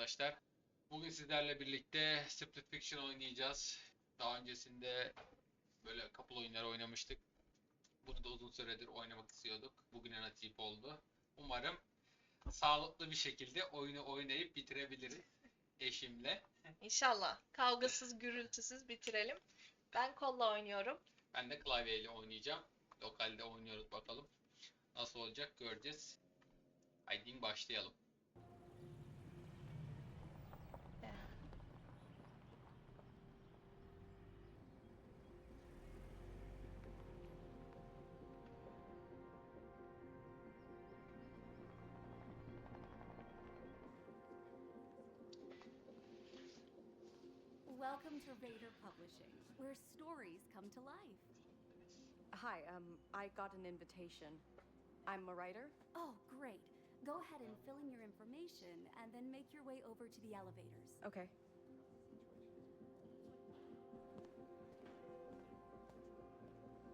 arkadaşlar. Bugün sizlerle birlikte Split Fiction oynayacağız. Daha öncesinde böyle couple oyunları oynamıştık. Bunu da uzun süredir oynamak istiyorduk. Bugüne nasip oldu. Umarım sağlıklı bir şekilde oyunu oynayıp bitirebiliriz eşimle. İnşallah. Kavgasız, gürültüsüz bitirelim. Ben kolla oynuyorum. Ben de klavyeyle oynayacağım. Lokalde oynuyoruz bakalım. Nasıl olacak göreceğiz. Haydi başlayalım. Welcome to Raider Publishing, where stories come to life. Hi, um, I got an invitation. I'm a writer. Oh, great. Go ahead and fill in your information and then make your way over to the elevators. Okay.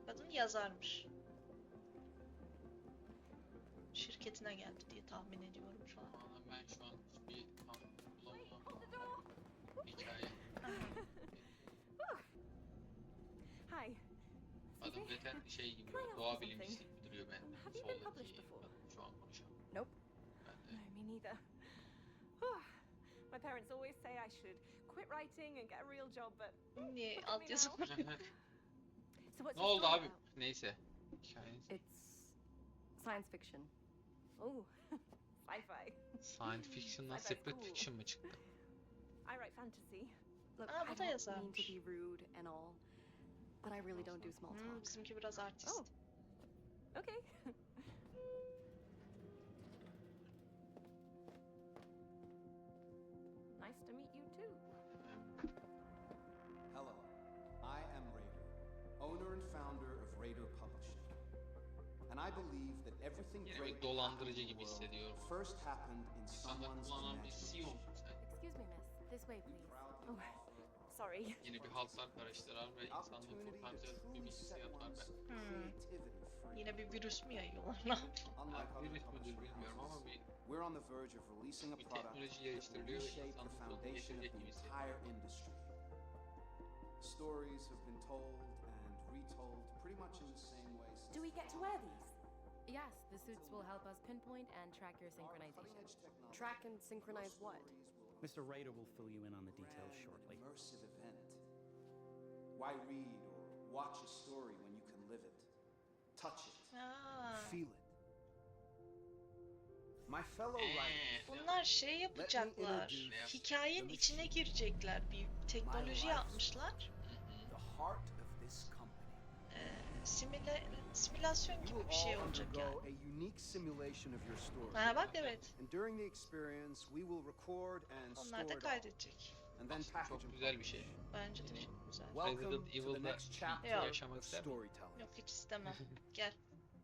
Kadın yazarmış. Şirketine geldi diye tahmin ediyorum şu an. Valla ben şu an hiçbir tam bulamıyorum. Hikaye. Hi. Adım zaten şey gibi I ask doğa bilimcisi gibi duruyor bende. Have you been published before? şu an konuşan. Nope. No, me neither. My parents always say I should quit writing and get a real job, but Niye altyazı var? So what's ne oldu abi? about? Neyse. Hikayeniz. It's science fiction. oh, sci-fi. Science fiction'dan Sci-fi split cool. fiction mı çıktı? I write fantasy. Look, Ah, I bu da don't mean to yazarmış. be rude and all, but I really don't do small Hmm, talk. bizimki biraz artist. Oh. Okay. nice to meet you too. Hello, I am Raider, owner and founder of Raider Publishing. And I believe that everything Yine great dolandırıcı in gibi the world hissediyorum. first happened in İnsanlar someone's kullanan bir CEO imagination. sen? Excuse me, miss. This way, please. proudly Oh, offer Sorry. Yeni bir haltlar karıştıran ve the insanlığı opportunity to bir truly bilgisayar set var ben. Hmm. Yine bir virüs mü yayıyorlar? Ne yapıyor? Unlike Yani other virüs müdür bilmiyorum ama bir we're on the verge of releasing a bir product teknoloji that will geliştiriliyor reshape the foundation of getirecek the entire industry. Stories have been told and retold pretty much in the same way since Do we get to wear these? Yes, the suits will help us pinpoint and track your Our synchronization. Track and synchronize what? Mr. Raider will fill you in on the details shortly. Immersive event. Why read or watch a story when you can live it, touch it, Ha. feel it? My fellow writers, Bunlar şey yapacaklar. Hikayenin içine girecekler. Bir teknoloji yapmışlar. the heart simüle, simülasyon You gibi will bir şey all olacak undergo yani. a unique simulation of your story. Ha bak evet. And during the experience, we will record and Onlar store da it all, kaydedecek. and then Aslında package çok and güzel bir şey. publish. Bence de çok güzel. Welcome Resident to the Evil'da next chapter Yok. yaşamak of ister mi? storytelling. Yok hiç istemem. Gel.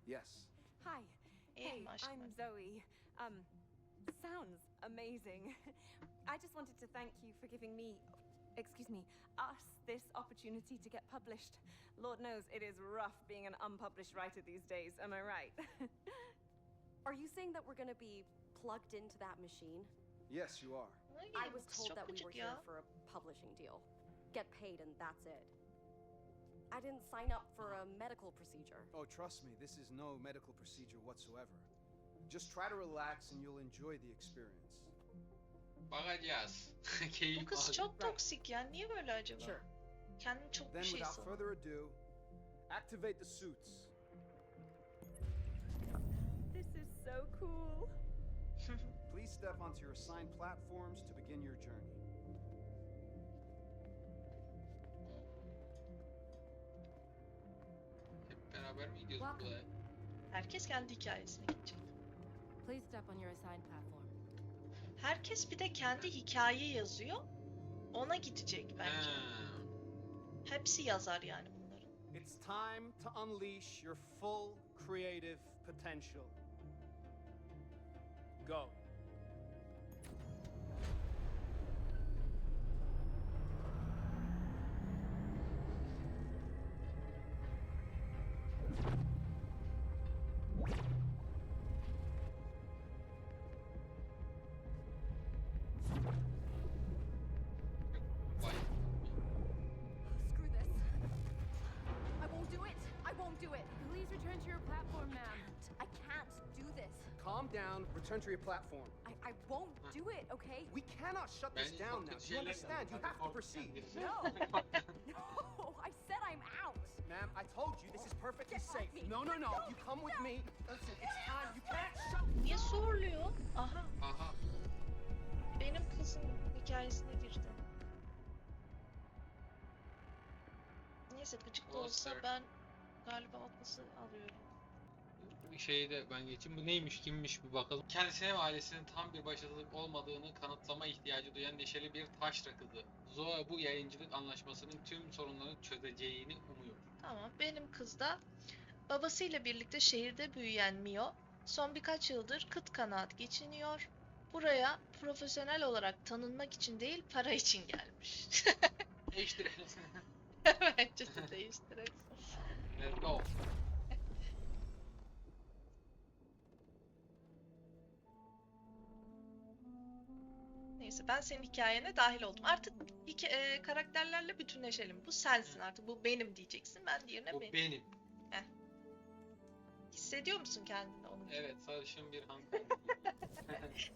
Yes. Hi. İyi Hey, mi aşkım? I'm Zoe. Um, sounds amazing. I just wanted to thank you for giving me, excuse me, us this opportunity to get published. Lord knows it is rough being an unpublished writer these days. Am I right? Are you saying that we're gonna be plugged into that machine? Yes, you are. I was told that we were here for a publishing deal. Get paid and that's it. I didn't sign up for a medical procedure. Oh, trust me, this is no medical procedure whatsoever. Just try to relax and you'll enjoy the experience. Bakacağız. Bu Keyif kız alacağız. çok toksik ya. Niye böyle acaba? Sure. Kendini çok bir Then, şey without further ado, activate the suits. this is so cool. Please step onto your assigned platforms to begin your journey. Hep beraber mi gidiyoruz Welcome. buraya? Herkes kendi hikayesine gidecek. Please step on your assigned platform. Herkes bir de kendi hikaye yazıyor. Ona gidecek bence. Hepsi yazar yani bunların. It's time to unleash your full creative potential. Go. Calm down, return to your platform. I, I won't do it, okay? We cannot shut this down now. You understand? You have to proceed. No. No, I said I'm out. Ma'am, I told you this is perfectly Get off safe. me. No, no, no. You come with me. Listen, it's time. You can't shut. Niye zorluyor? Aha Aha. benim kızın hikayesine girdi. Neyse gıcık da Oh, olsa ben galiba o kızı alıyorum. şeyi de ben geçeyim. Bu neymiş, kimmiş bir bakalım. Kendisine ve ailesinin tam bir başarısızlık olmadığını kanıtlama ihtiyacı duyan neşeli bir taşra kızı. Zoe bu yayıncılık anlaşmasının tüm sorunları çözeceğini umuyor. Tamam benim kız da babasıyla birlikte şehirde büyüyen Mio son birkaç yıldır kıt kanaat geçiniyor. Buraya profesyonel olarak tanınmak için değil para için gelmiş. Değiştirelim. Bence de değiştirelim. Let's go. Neyse ben senin hikayene dahil oldum. Artık hika- e, karakterlerle bütünleşelim. Bu sensin artık. Bu benim diyeceksin. Ben diğerine Bu benim. benim. Hissediyor musun kendini onun gibi? Evet, sarışın bir hanımefendi.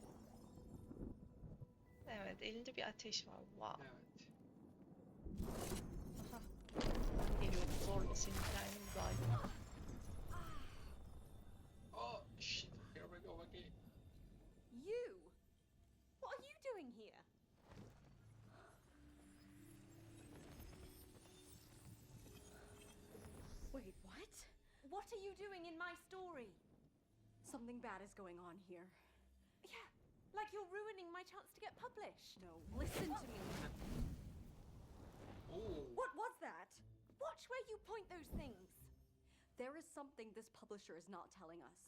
Evet, elinde bir ateş var. Wow. evet. Aha. Geliyor zorla senin hikayenin dahil. What are you doing in my story? Something bad is going on here. Yeah, like you're ruining my chance to get published. No, listen to me. Oo. What was that? Watch where you point those things. There is something this publisher is not telling us.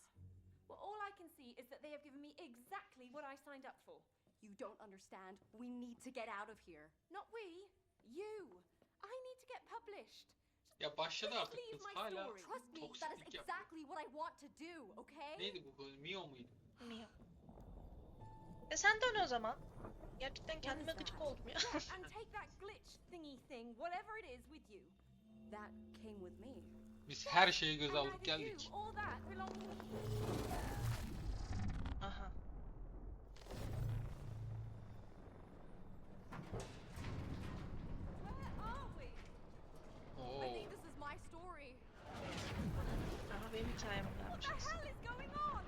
Well, all I can see is that they have given me exactly what I signed up for. You don't understand. We need to get out of here. Not we, you. I need to get published. Ya başladı artık kız my hala story. Trust me, that is toksiklik yapıyor. exactly what I want to do, okay? Neydi bu kız? Mio muydu? Mio. E sen dön o zaman. Gerçekten kendime gıcık oldum ya. and take that glitch thingy thing, whatever it is, with you. That came with me. Biz her şeyi alıp neither geldik. Aha. Where are we? Oo. I think this is my story. Aha benim hikayeme What gelmiş. the hell is going on?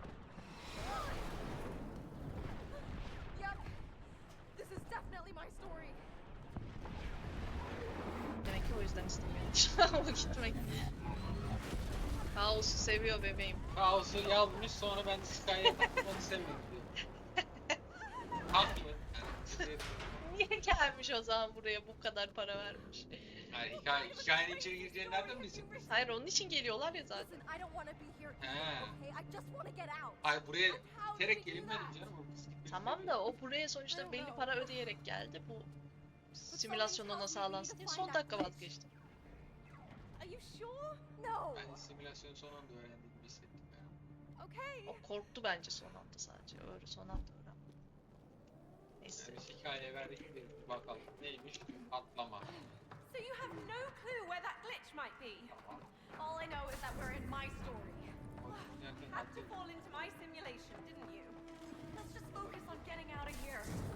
Yep. This is definitely my story. Demek ki o yüzden istemiyormuş. o gitmek. Kaosu seviyor bebeğim. Kaosu yazmış sonra ben Sky'e katılmanı sevmedim diyor. Haklı. Yani Niye gelmiş o zaman buraya bu kadar para vermiş? yani hikaye, hikayenin içine gireceğini nereden bilsin? Hayır onun için geliyorlar ya zaten. He. Ay buraya terek gelinmedim canım. Tamam da o buraya sonuçta belli para ödeyerek geldi. Bu simülasyon ona sağlansın diye son dakika vazgeçti. Are you sure? No. Ben simülasyonu son anda öğrendim gibi hissettim ben. Okay. O korktu bence son anda sadece. Öyle son anda öğrendi. Neyse. Yani hikaye verdik bir bakalım neymiş atlama. So you have no clue where that glitch might be. All I know is that we're in my story. Had to fall into my simulation, didn't you? Let's just focus on getting out of here.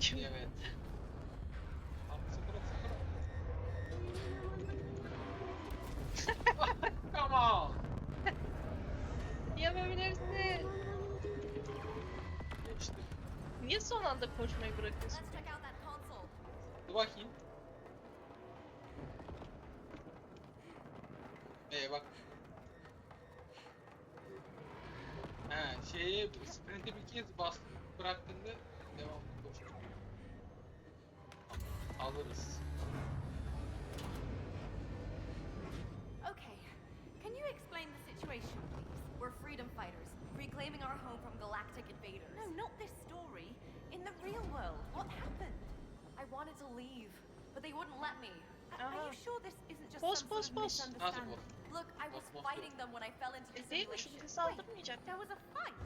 Evet. Come on. Yapabilirsin. Geçti. Niye son anda koşmayı bırakıyorsun? They wouldn't let me. Are Aha. you sure this isn't just Boss, some boss, sort of boss. Nasıl misunderstanding? Look, I was Boss, boss, fighting them when I fell into the E değil mi? Şu simulation. bizi saldırmayacak. There was a fight.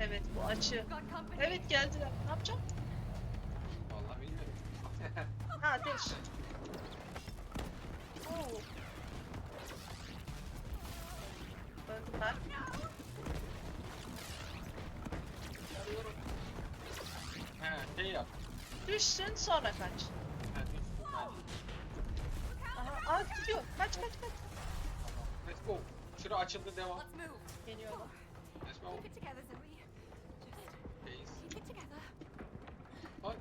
Evet bu açı. Got company. Evet geldiler. Ne yapacağım? Vallahi bilmiyorum. Ha ateş. Oo. Arıyorum. Düşsün sonra kaç. Aha, aa gidiyor. Kaç kaç kaç. Let's go. Şura açıldı devam. Let's move. Geliyorlar. Let's go. Keep it together, Zoe. Just keep it together. Ay.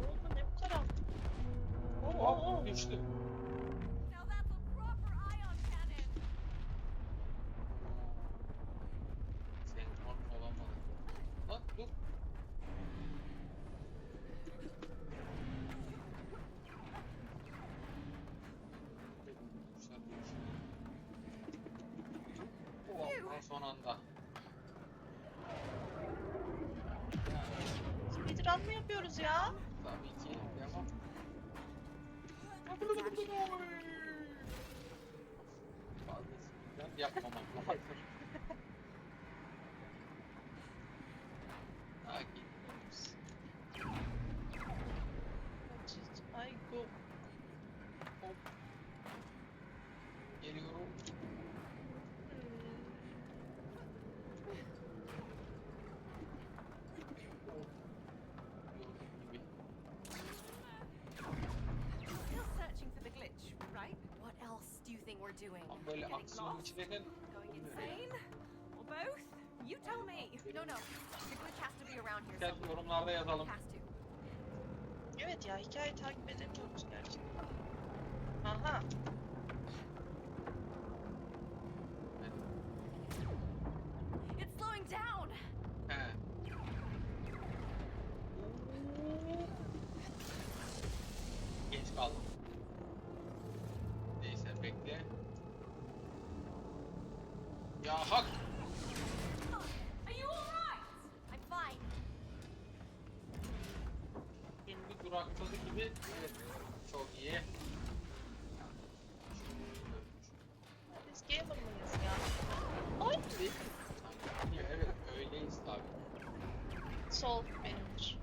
Ne oldu ne bu kadar? Oo, oo. düştü. Now that's a proper ion cannon. Senin kon olamadı. Lan dur. Oh, son anda. Speedrun mı yapıyoruz ya? Tabii ki devam. Fazla speedrun yapmamak lazım. Sakin. Ay go. Hop. Geliyorum. Gördüğün gibi. Still searching for the glitch, right? What else do you think we're doing? Tam böyle Getting aksiyonun lost. içindeyken Going insane? Or both? You tell me. No, no. The glitch has to be around here Gel somewhere. yorumlarda yazalım. Has to. Evet ya hikaye takip edemiyoruz gerçekten. Aha. It's slowing down. He. Geç kaldım. Neyse bekle. Ya hak. Are you alright? I'm fine. Dün bir durakladı gibi. Evet. Çok iyi. Biz gamer mıyız ya? Ay. Evet öyleyiz tabi. Sol benimdir.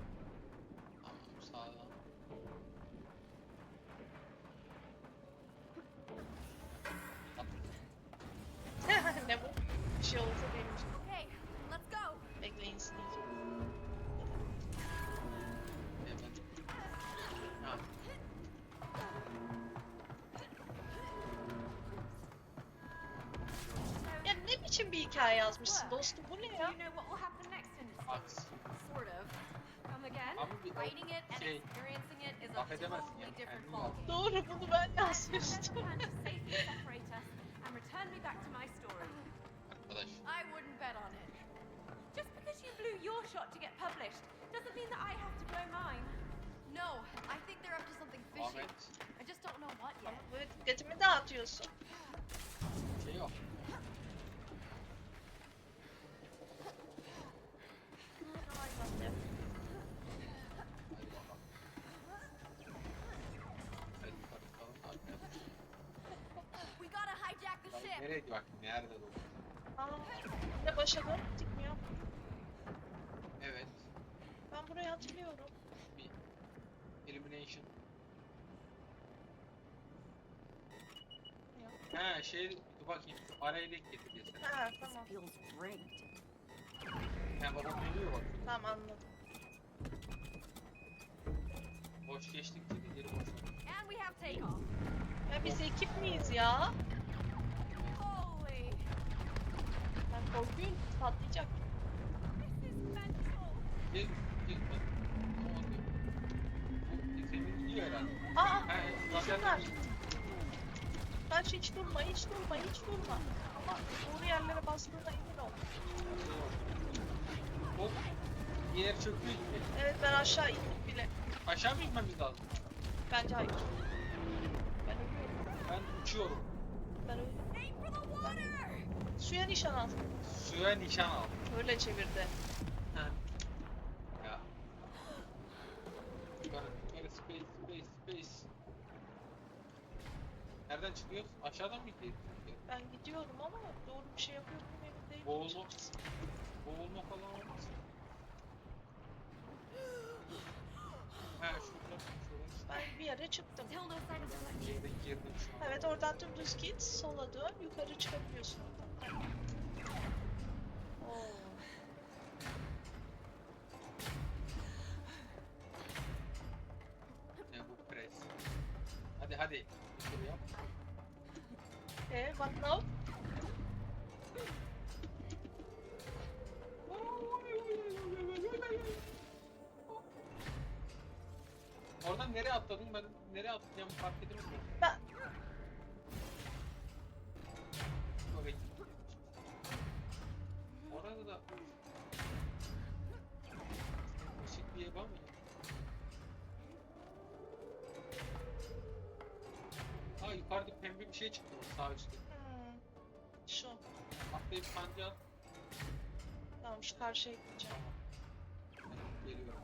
Biçim bir hikaye yazmışsın dostum bu ne ya? you know what will happen next in this Sort of. Come again? Ama bir Writing it and şey experiencing it is a laf edemezsin totally yani. different Kendin yaz. ballgame. Doğru bunu ben Then yazmıştım. plan to safely separate us and return me back to my story. Arkadaş. I wouldn't bet on it. Just because you blew your shot to get published doesn't mean that I have to blow mine. No, I think they're up to something fishy. Ahmet. I just don't know what yet. Ama böyle dikkatimi dağıtıyorsun. Şey yok. Nerede dur. Aa, ne başa dön dikmiyor. Evet. Ben burayı hatırlıyorum. Bir elimination. Ha şey dur bakayım. Araya denk getireceğiz. Ha tamam. Feels rigged. Ha babam geliyor bak. Tamam anladım. Boş geçtikçe de geri boş. And we have takeoff. Ya biz ekip miyiz ya? Ben korkuyorum patlayacak. Gel, gel Senin gidiyor herhalde. Aa Ha, şunlar. Kaç hiç durma hiç durma hiç durma. Ama doğru yerlere bastığına emin ol. Hop. Yer gibi. Evet ben aşağı indim bile. Aşağı mı inmemiz lazım? Bence hayır. Ben ölüyorum. Ben uçuyorum. Ben the water! Suya nişan al. Suya nişan al. Öyle çevirdi. Ya. Yukarı, yukarı, space, space, space. Nereden çıkıyoruz? Aşağıdan mı gidiyoruz? Ben gidiyorum ama doğru bir şey yapıyor muyum emin değilim. Boğulma, boğulma falan olmasın. Ha şurada. Ben bir yere çıktım. Girdim, girdim şu an. Evet oradan dümdüz git, sola dön, yukarı çıkabiliyorsun oradan. Oradan nereye atladın? Ben nereye atlayacağımı fark edemedim. Ben- Oraya gittim. Orada da ışık bir ev var mı? Ha yukarıda pembe bir şey çıktı sağ üstte. Hmm. Şu. Atlayıp kanca at. Tamam şu karşıya gideceğim. Geliyorum.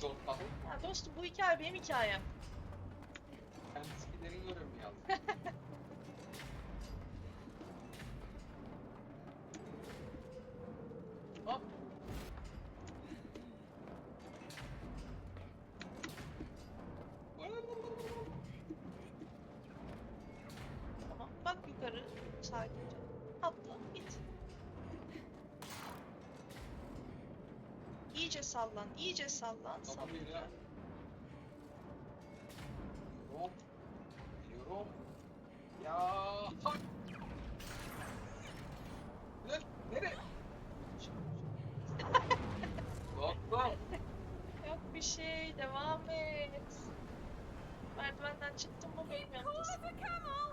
Zortladı? Ya dostum bu hikaye benim hikayem. Kendisikilerin görüyorum ya. iyice sallan. Sallan. ya. Geliyorum. Ya. Hak. Lan nereye? Dostum. Yok bir şey, devam et. Merdivenden çıktım mı bilmiyorum. Cool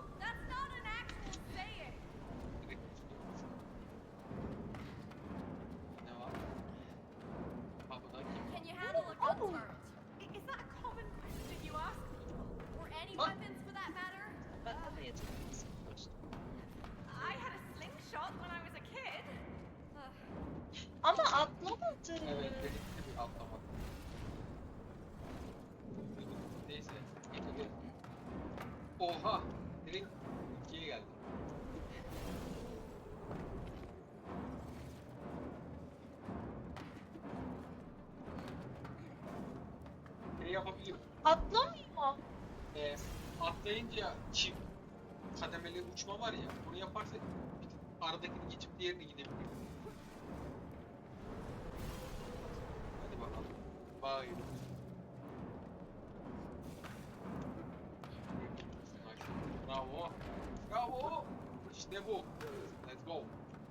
Atlamıyor. Ee, atlayınca çift kademeli uçma var ya, bunu yaparsak aradakini geçip diğerine gidebiliyor. Hadi bakalım. Bye. Bravo. Bravo. İşte bu. Let's go.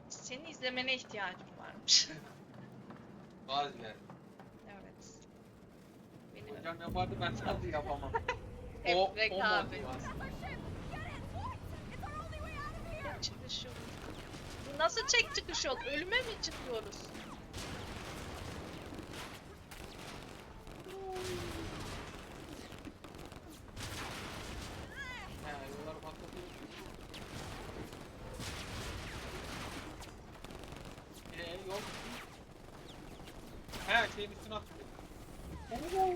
Seni izlemene ihtiyacım varmış. Gaz ver. Hocam yapardı ben sadece yapamam. O, o motivasyon. Tek çıkış yolu. Bu nasıl çek çıkış yol? Ölüme mi çıkıyoruz? He, yollar patlatıyor. Ee, yol. He, şeyin üstüne atıyor. Oo.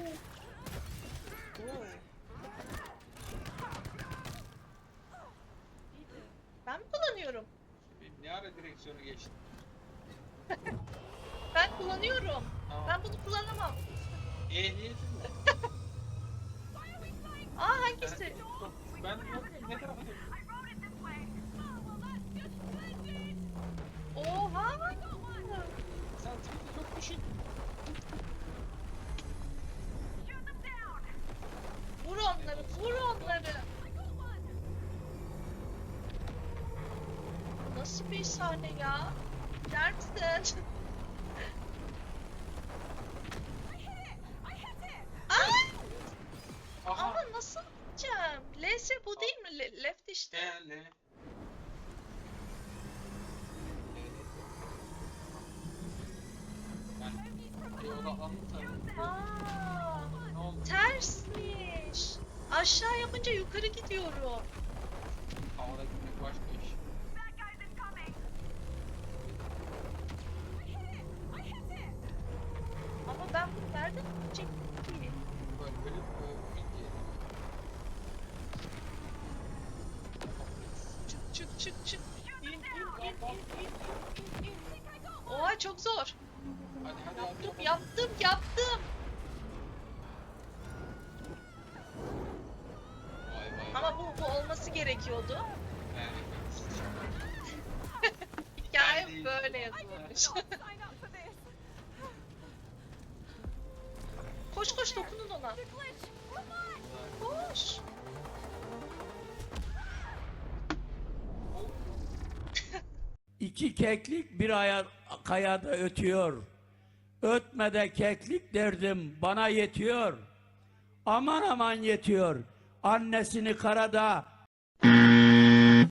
Oo. Ben mi kullanıyorum? Ne ara direksiyonu geçti? Ben kullanıyorum. Tamam. Ben bunu kullanamam. Ehliyetim mi? Aa hangisi? Ben yok ne tarafa Nasıl bir sahne ya? Gider misin? Aha. Ama nasıl diyeceğim. LS bu değil mi? Le- left işte. L. L. Aa, tersmiş. Aşağı yapınca yukarı gidiyorum. Havada gitmek başka iş. Ama ben bunu nereden gidecektim ki? Böyle böyle böyle bilgi. Çık çık çık çık. İn in in in in in in. Oha çok zor. Hadi hadi hadi. Yaptım yaptım yaptım. Vay vay. Ama bu, bu olması gerekiyordu. Hikaye böyle yazılmış. koş koş dokunun ona. Koş. İki keklik bir aya, kayada ötüyor. Ötmede keklik derdim bana yetiyor. Aman aman yetiyor. Annesini karada,